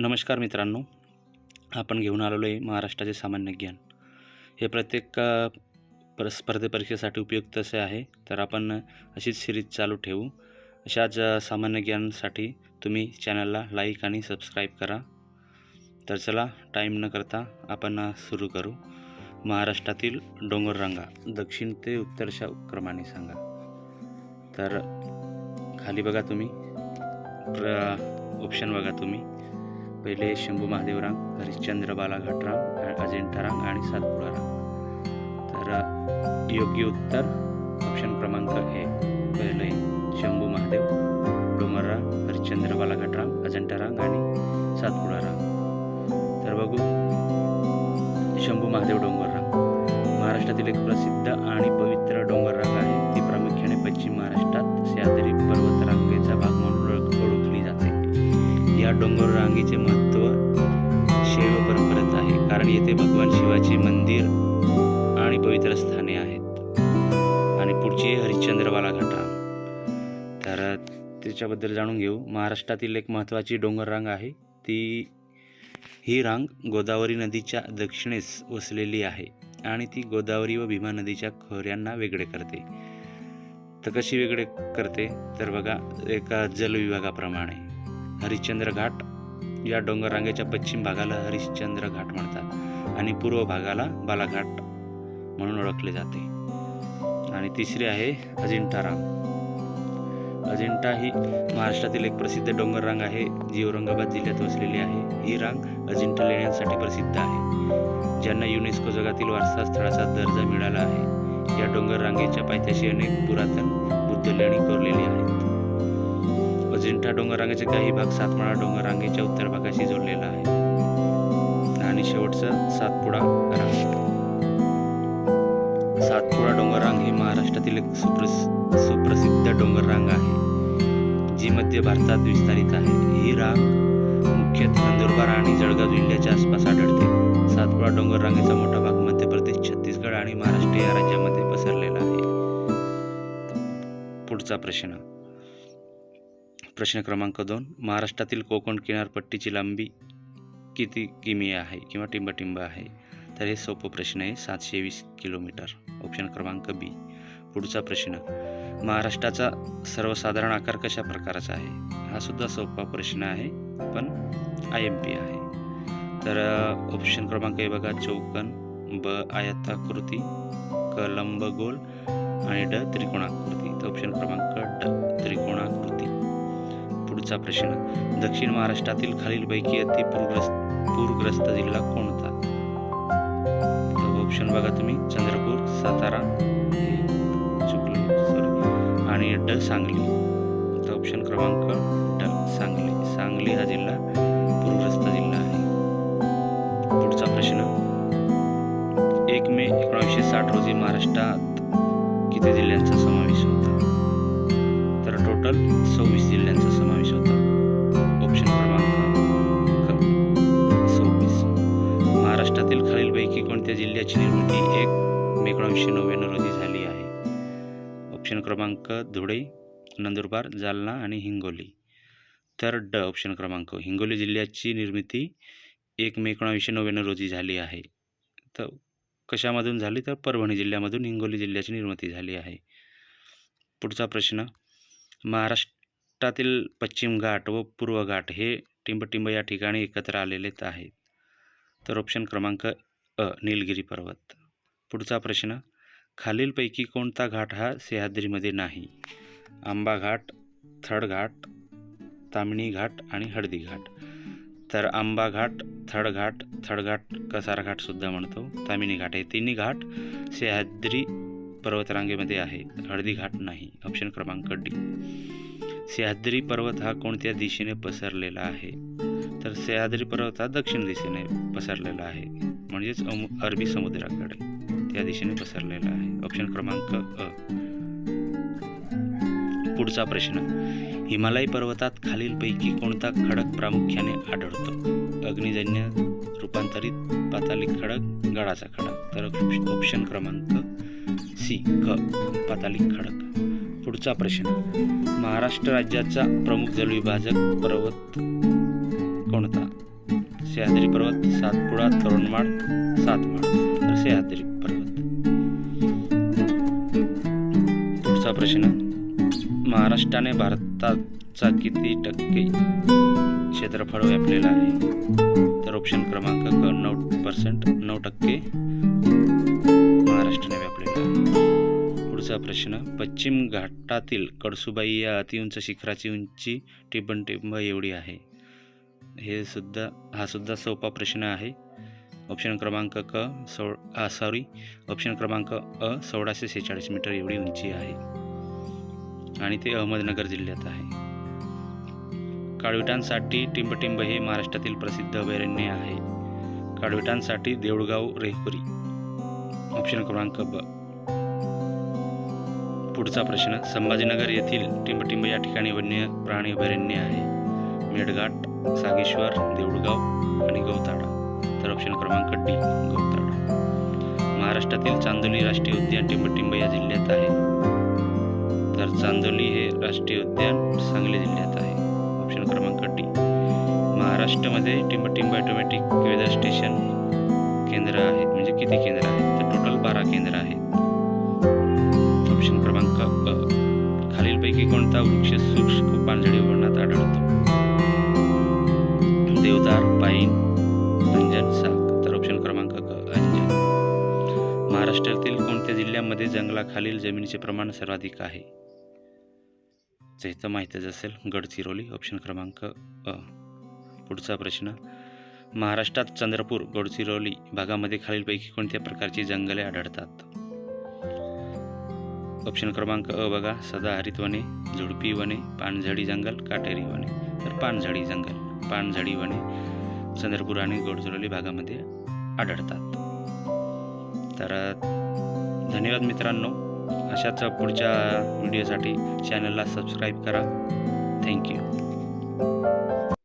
नमस्कार मित्रांनो आपण घेऊन आलेलो आहे महाराष्ट्राचे सामान्य ज्ञान. हे प्रत्येक पर स्पर्धे परीक्षेसाठी उपयुक्त असे आहे. तर आपण अशीच सिरीज चालू ठेवू. अशाच सामान्य ज्ञानसाठी तुम्ही चॅनलला लाईक आणि सबस्क्राईब करा. तर चला टाईम न करता आपण सुरू करू. महाराष्ट्रातील डोंगररांगा दक्षिण ते उत्तरच्या क्रमाने सांगा. तर खाली बघा तुम्ही. प्र ऑप्शन बघा तुम्ही. पहिले शंभू महादेवरांग हरिश्चंद्र बालाघाटरांग अ- अजिंठारांग आणि सातपुडारांग तर योग्य उत्तर ऑप्शन क्रमांक हे पहिले शंभू महादेव डोंगररांग हरिश्चंद्र बालाघाटरांग अजंठारांग आणि सातपुडारांग तर बघू शंभू महादेव डोंगररांग महाराष्ट्रातील एक प्रसिद्ध आणि पवित्र डोंगर डोंगर रांगेचे महत्त्व शैव परंपरेत आहे. कारण येथे भगवान शिवाचे मंदिर आणि पवित्र स्थाने आहेत. आणि पुढची हरिश्चंद्रवाला हरिश्चंद्र तर त्याच्याबद्दल जाणून घेऊ. महाराष्ट्रातील एक महत्त्वाची डोंगर रांग आहे. ती ही रांग गोदावरी नदीच्या दक्षिणेस वसलेली आहे आणि ती गोदावरी व भीमा नदीच्या खोऱ्यांना वेगळे करते. तर कशी वेगळे करते? तर बघा एका जलविभागाप्रमाणे. हरिश्चंद्र घाट. या डोंगररांगेच्या पश्चिम भागाला हरिश्चंद्र घाट म्हणतात आणि पूर्व भागाला बालाघाट म्हणून ओळखले जाते. आणि तिसरी आहे अजिंठा रांग अजिंठा ही महाराष्ट्रातील एक प्रसिद्ध डोंगर रांग आहे जी औरंगाबाद जिल्ह्यात वसलेली आहे. ही रांग अजिंठा लेण्यांसाठी प्रसिद्ध आहे ज्यांना युनेस्को जगातील वारसा स्थळाचा दर्जा मिळाला आहे. या डोंगर रांगेच्या पायथ्याशी अनेक पुरातन बुद्ध लेणी कोरलेली आहेत. अजिंठा डोंगर काही भाग सातमाळा डोंगर रांगेच्या उत्तर भागाशी जोडलेला आहे. आणि शेवटचं सातपुडा रांग सातपुडा डोंगर रांग ही महाराष्ट्रातील एक सुप्रस सुप्रसिद्ध डोंगर रांग आहे जी मध्य भारतात विस्तारित आहे. ही रांग मुख्यतः नंदुरबार आणि जळगाव जिल्ह्याच्या आसपास आढळते. सातपुडा डोंगर रांगेचा मोठा भाग मध्य प्रदेश छत्तीसगड आणि महाराष्ट्र या राज्यामध्ये पसरलेला आहे. पुढचा प्रश्न. प्रश्न क्रमांक दोन. महाराष्ट्रातील कोकण किनारपट्टीची लांबी किती किमी आहे किंवा टिंबटिंब आहे? तर हे सोपं प्रश्न आहे. सातशे वीस किलोमीटर. ऑप्शन क्रमांक बी. पुढचा प्रश्न. महाराष्ट्राचा सर्वसाधारण आकार कशा प्रकारचा आहे? हा सुद्धा सोपा प्रश्न आहे पण आय एम पी आहे. तर ऑप्शन क्रमांक आहे बघा. चौकन ब आयताकृती क लंबगोल आणि ड त्रिकोणाकृती. तर ऑप्शन क्रमांक ड त्रिकोणाकृती. पुढचा प्रश्न दक्षिण महाराष्ट्रातील खालीलपैकी अति पूरग्रस्त पूरग्रस्त जिल्हा कोणता? ऑप्शन बघा तुम्ही चंद्रपूर सातारा चुकलं सॉरी आणि ड सांगली. तर ऑप्शन क्रमांक ड सांगली. सांगली हा जिल्हा पूरग्रस्त जिल्हा आहे. पुढचा प्रश्न. एक मे एकोणीसशे साठ रोजी महाराष्ट्रात किती जिल्ह्यांचा समावेश टोटल सव्वीस जिल्ह्यांचा समावेश होता. ऑप्शन क्रमांक सव्वीस. महाराष्ट्रातील खालीलपैकी कोणत्या जिल्ह्याची निर्मिती एक मे एकोणीसशे नव्याण्णव रोजी झाली आहे? ऑप्शन क्रमांक धुळे नंदुरबार जालना आणि हिंगोली. तर ड ऑप्शन क्रमांक हिंगोली जिल्ह्याची निर्मिती एक मे एकोणावीसशे नव्याण्णव रोजी झाली आहे. तर कशामधून झाली? तर परभणी जिल्ह्यामधून हिंगोली जिल्ह्याची निर्मिती झाली आहे. पुढचा प्रश्न महाराष्ट्रातील पश्चिम घाट व पूर्व घाट हे टिंबटिंब या ठिकाणी एकत्र आलेलेच आहेत. तर ऑप्शन क्रमांक अ निलगिरी पर्वत. पुढचा प्रश्न खालीलपैकी कोणता घाट हा सह्याद्रीमध्ये नाही? आंबा घाट थड घाट तामिणी घाट आणि हळदी घाट. तर आंबा घाट थड घाट थड घाट कसारा म्हणतो. तामिनी घाट हे तिन्ही घाट सह्याद्री पर्वतरांगेमध्ये आहे. हळदी घाट नाही. ऑप्शन क्रमांक डी. सह्याद्री पर्वत हा कोणत्या दिशेने पसरलेला आहे? तर सह्याद्री पर्वत हा दक्षिण दिशेने पसरलेला आहे. म्हणजेच अरबी समुद्राकडे. त्या दिशेने पसरलेला आहे. ऑप्शन क्रमांक अ. पुढचा प्रश्न. हिमालय पर्वतात खालीलपैकी कोणता खडक प्रामुख्याने आढळतो? अग्निजन्य रूपांतरित पातालिक खडक गडाचा खडक. तर ऑप्शन क्रमांक सी क पातालिक खडक. पुढचा प्रश्न. महाराष्ट्र राज्याचा प्रमुख जलविभाजक पर्वत कोणता? सह्याद्री पर्वत सातपुडा तरुणमाळ सातमाळ. तर सह्याद्री पर्वत. पुढचा प्रश्न. महाराष्ट्राने भारताचा किती टक्के क्षेत्रफळ व्यापलेला आहे? तर ऑप्शन क्रमांक क नऊ पर्सेंट नऊ टक्के महाराष्ट्राने पुढचा प्रश्न पश्चिम घाटातील कडसुबाई या अतिउंच शिखराची उंची टिबन टिंब एवढी आहे? हे सुद्धा हा सुद्धा सोपा प्रश्न आहे. ऑप्शन क्रमांक क सो सॉरी ऑप्शन क्रमांक अ सोळाशे सेहेचाळीस मीटर एवढी उंची आहे. आणि ते अहमदनगर जिल्ह्यात आहे. काळविटांसाठी टिंबटिंब हे महाराष्ट्रातील प्रसिद्ध अभयारण्य आहे. काळविटांसाठी देऊळगाव रेहपुरी ऑप्शन क्रमांक ब. पुढचा प्रश्न संभाजीनगर येथील टिंबटिंब या ठिकाणी वन्य प्राणी अभयारण्य आहे. मेडघाट सागेश्वर देऊळगाव आणि गवताडा. तर ऑप्शन क्रमांक डी गौताडा महाराष्ट्रातील चांदोली राष्ट्रीय उद्यान टिंबटिंब या जिल्ह्यात आहे. तर चांदोली हे राष्ट्रीय उद्यान सांगली जिल्ह्यात आहे. ऑप्शन क्रमांक डी महाराष्ट्रामध्ये टिंबटिंब ऑटोमॅटिक वेदर स्टेशन केंद्र आहेत म्हणजे किती केंद्र आहेत? कोणता वृक्ष सूक्ष्म पानझडी वर्णात आढळतो. देवदार पाईन अंजन साग तर ऑप्शन क्रमांक अंजन महाराष्ट्रातील कोणत्या जिल्ह्यामध्ये जंगलाखालील जमिनीचे प्रमाण सर्वाधिक आहे? तर माहितीच असेल गडचिरोली ऑप्शन क्रमांक अ. पुढचा प्रश्न महाराष्ट्रात चंद्रपूर गडचिरोली भागामध्ये खालीलपैकी कोणत्या प्रकारची जंगले आढळतात? ऑप्शन क्रमांक अ बघा. सदाहरित वने झुडपी वने पानझडी जंगल काटेरी वने. तर पानझडी जंगल पानझडी वने. चंद्रपूर आणि गडचिरोली भागामध्ये आढळतात. तर धन्यवाद मित्रांनो. अशाच पुढच्या व्हिडिओसाठी चॅनलला सबस्क्राईब करा. थँक्यू.